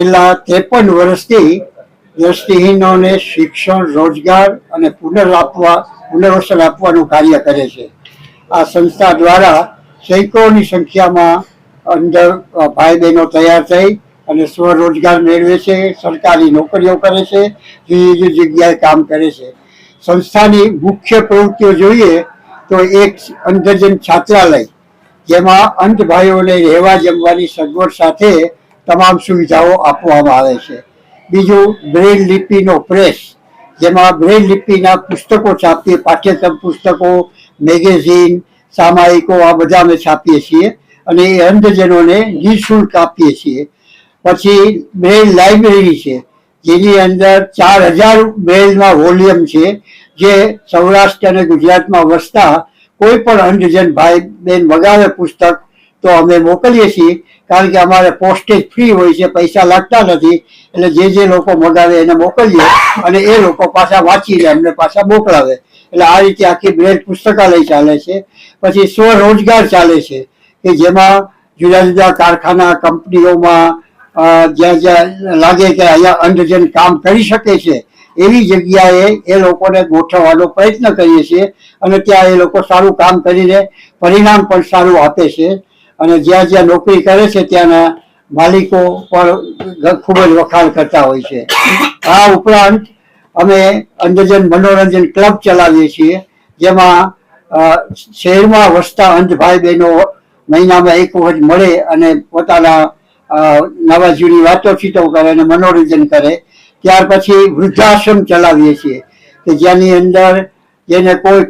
છેલ્લા ત્રેપન વર્ષથી દ્રષ્ટિહીનોને શિક્ષણ, રોજગાર અને પુનર આપવા પુનર્વસન આપવાનું કાર્ય કરે છે. આ સંસ્થા દ્વારા સૈકડોની સંખ્યામાં અંદર ભાઈ બહેનો તૈયાર થઈ અને સ્વરોજગાર મેળવે છે, સરકારી નોકરીઓ કરે છે જુદી જુદી જગ્યાએ કામ કરે છે. સંસ્થાની મુખ્ય પ્રવૃત્તિઓ જોઈએ તો એક અંધજન છાત્રાલય, જેમાં અંધ ભાઈઓને રહેવા જમવાની સગવડ સાથે તમામ સુવિધાઓ આપવામાં આવે છે. બીજું બ્રેલ લિપિનો પ્રેસ, જેમાં બ્રેલ લિપિના પુસ્તકો છાપીએ, પાઠ્યક્રમ પુસ્તકો, મેગેઝિન, સામાયિકો, આ બધા અમે છાપીએ છીએ અને એ અંધજનોને નિઃશુલ્ક આપીએ છીએ. પછી બ્રેલ લાઇબ્રેરી છે, જેની અંદર ચાર હજાર બ્રેલના વોલ્યુમ છે, જે સૌરાષ્ટ્ર અને ગુજરાતમાં વસતા કોઈ પણ અંધજન ભાઈ બેન મગાવે પુસ્તક તો અમે મોકલીએ છીએ, કારણ કે અમારે પોસ્ટેજ ફ્રી હોય છે, પૈસા લાગતા નથી, એટલે જે જે લોકો મગાવે એને મોકલીએ અને એ લોકો પાછા વાંચીને અમને પાછા મોકલાવે. એટલે આ રીતે આખી બ્રેડ પુસ્તકાલય ચાલે છે. પછી સ્વરોજગાર ચાલે છે, કે જેમાં જુદા જુદા કારખાના કંપનીઓમાં જ્યાં જ્યાં લાગે કે અહીંયા અંધજન કામ કરી શકે છે, એવી જગ્યાએ એ લોકોને ગોઠવવાનો પ્રયત્ન કરીએ છીએ અને ત્યાં એ લોકો સારું કામ કરીને પરિણામ પણ સારું આપે છે. અને જ્યાં જ્યાં નોકરી કરે છે, ત્યાંના માલિકો પણ ખૂબ જ વખાણ કરતા હોય છે. આ ઉપરાંત અમે અંધજન મનોરંજન ક્લબ ચલાવીએ છીએ, જેમાં શહેરમાં વસતા અંધભાઈ બહેનો મહિનામાં એક વખત મળે અને પોતાના નવા જૂની વાતોચીતો કરે અને મનોરંજન કરે. ત્યાર પછી વૃદ્ધાશ્રમ ચલાવીએ છીએ, કે જેની અંદર જેને કોઈ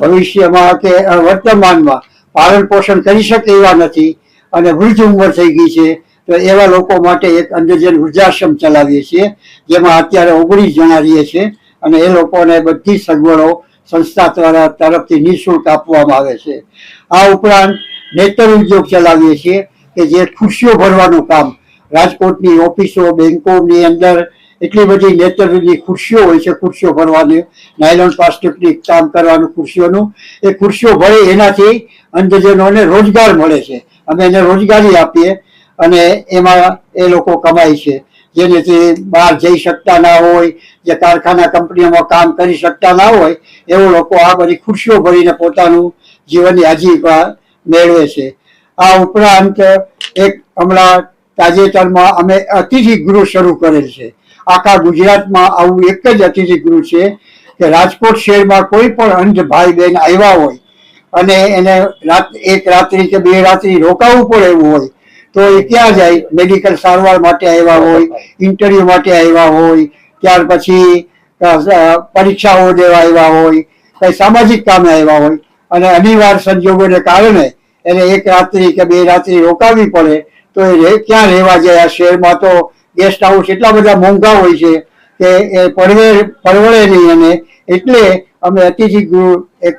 ભવિષ્યમાં કે વર્તમાનમાં પાલન પોષણ કરી શકે એવા નથી. અને વૃદ્ધ ઉંમર થઈ ગઈ છે, તો એવા લોકો માટે એક અંધજન વૃદ્ધાશ્રમ ચલાવીએ છીએ, જેમાં અત્યારે ઓગણીસ જણા રહીએ છીએ અને એ લોકોને બધી સગવડો સંસ્થા દ્વારા તરફથી નિઃશુલ્ક આપવામાં આવે છે. આ ઉપરાંત નેતર ઉદ્યોગ ચલાવીએ છીએ કે જે ખુશીઓ ભરવાનું કામ રાજકોટની ઓફિસો બેન્કોની અંદર એટલી બધી નેતરની ખુરશીઓ હોય છે, ખુરશીઓ ભરવાની નાયલોન પ્લાસ્ટિકની કામ કરવાનું ખુરશીઓનું. એ ખુરશીઓ ભરે એનાથી અંધજનોને રોજગાર મળે છે. અમે એને રોજગારી આપીએ અને એમાં એ લોકો કમાય છે. જેનેથી બહાર જઈ શકતા ના હોય, જે કારખાના કંપનીઓમાં કામ કરી શકતા ના હોય, એવો લોકો આ બધી ખુરશીઓ ભરીને પોતાનું જીવનની આજીવિકા મેળવે છે. આ ઉપરાંત એક હમણાં તાજેતરમાં અમે અતિથિ ગૃહ શરૂ કરેલ છે. આખા ગુજરાતમાં આવું એક જ અતિથિ ગૃહ છે કે રાજકોટ શહેરમાં કોઈ પણ અંધ ભાઈ બહેન આવ્યા હોય અને એને રાત, એક રાત્રિ કે બે રાત્રિ રોકાવું પડે એવું હોય, તો એ ક્યાં જાય? મેડિકલ સારવાર માટે આવ્યા હોય, ઇન્ટરવ્યુ માટે આવ્યા હોય, ત્યાર પછી પરીક્ષાઓ દેવા આવ્યા હોય કઈ સામાજિક કામે આવ્યા હોય. અને અનિવાર્ય સંજોગોને કારણે એને એક રાત્રિ કે બે રાત્રિ રોકાવી પડે, તો એ ક્યાં રહેવા જાય આ શહેરમાં તો ગેસ્ટ હાઉસ એટલા બધા મોંઘા હોય છે કે એ પરવે, પરવડે નહીં અને એટલે અમે અતિથિ ગૃહ એક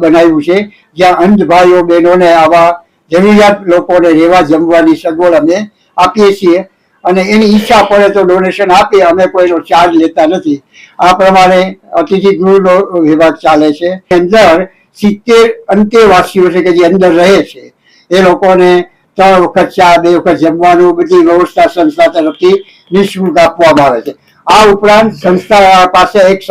બનાવ્યું છે, જ્યાં અંધ ભાઈઓ બહેનોને આવા જરૂરિયાત લોકોને રહેવા જમવાની સગવડ અમે આપીએ છીએ. અને એની ઈચ્છા પડે તો ડોનેશન આપીએ અમે કોઈનો ચાર્જ લેતા નથી. આ પ્રમાણે અતિથિ ગૃહનો વિભાગ ચાલે છે. અંદર સિત્તેર અંતેવાસીઓ છે કે જે અંદર રહે છે. એ લોકોને ત્રણ વખત ચા, બે વખત જમવાનું, બધી વ્યવસ્થા સંસ્થા તરફથી નિઃશુલ્ક આપવામાં આવે છે. આ ઉપરાંત સંસ્થા પાસે એક